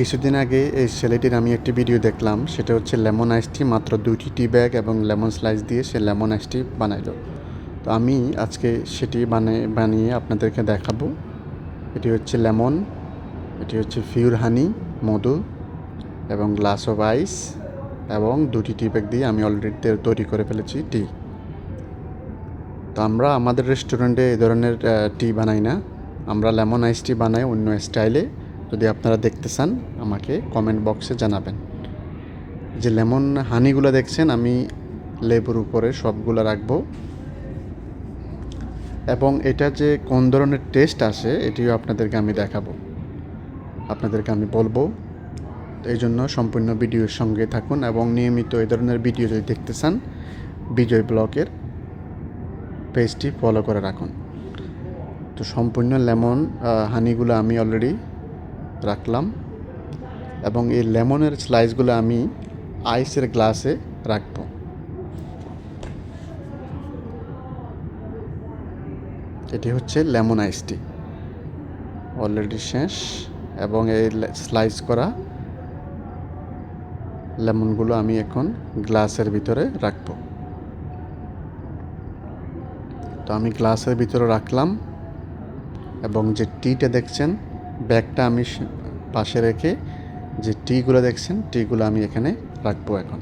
কিছুদিন আগে এই ছেলেটির আমি একটি ভিডিও দেখলাম, সেটা হচ্ছে লেমন আইস টি, মাত্র দুইটি টি ব্যাগ এবং লেমন স্লাইস দিয়ে সে লেমন আইস টি বানাইলো। তো আমি আজকে সেটি বানিয়ে বানিয়ে আপনাদেরকে দেখাবো। এটি হচ্ছে লেমন, এটি হচ্ছে ফিউর হানি, মধু এবং গ্লাস অফ আইস এবং দুটি টি ব্যাগ দিয়ে আমি অলরেডি তৈরি করে ফেলেছি টি। তো আমরা আমাদের রেস্টুরেন্টে এই ধরনের টি বানাই না। আমরা লেমন আইস টি বানাই অন্য স্টাইলে। যদি আপনারা দেখতে চান, আমাকে কমেন্ট বক্সে জানাবেন। যে লেমন হানিগুলো দেখছেন, আমি লেবুর উপরে সবগুলো রাখব। এবং এটা যে কোন ধরনের টেস্ট আসে, এটিও আপনাদেরকে আমি দেখাবো। আপনাদেরকে আমি বলব, এই জন্য সম্পূর্ণ ভিডিওর সঙ্গে থাকুন এবং নিয়মিত এই ধরনের ভিডিও যদি দেখতে চান, বিজয় ব্লকের পেজটি ফলো করে রাখুন। তো সম্পূর্ণ লেমন হানিগুলো আমি অলরেডি রাখলাম এবং এই লেমনের স্লাইসগুলো আমি আইসের গ্লাসে রাখব। এটি হচ্ছে লেমন আইসটি অলরেডি শেষ এবং এই স্লাইস করা লেমনগুলো আমি এখন গ্লাসের ভিতরে রাখব। তো আমি গ্লাসের ভিতরে রাখলাম এবং যে টিটা দেখছেন ব্যাগটা আমি পাশে রেখে যে টিগুলো দেখছেন, টিগুলো আমি এখানে রাখব এখন।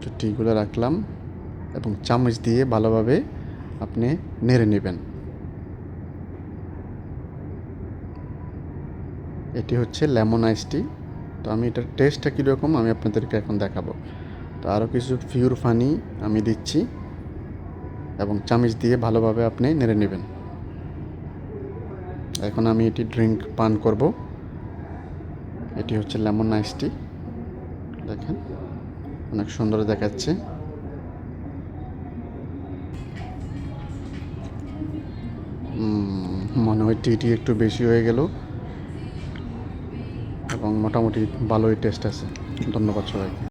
তো টিগুলো রাখলাম এবং চামচ দিয়ে ভালোভাবে আপনি নেড়ে নেবেন। এটি হচ্ছে লেমন আইস টি। তো আমি এটার টেস্টটা কীরকম আমি আপনাদেরকে এখন দেখাবো। তো আরও কিছু ফিউর ফানি আমি দিচ্ছি এবং চামচ দিয়ে ভালোভাবে আপনি নেড়ে নেবেন। এখন আমি এটি ড্রিঙ্ক পান করব। এটি হচ্ছে লেমন আইস টি দেখেন, অনেক সুন্দর দেখাচ্ছে। মনে হয় টিটি একটু বেশি হয়ে গেল। এবং মোটামুটি ভালোই টেস্ট আছে। ধন্যবাদ সবাইকে।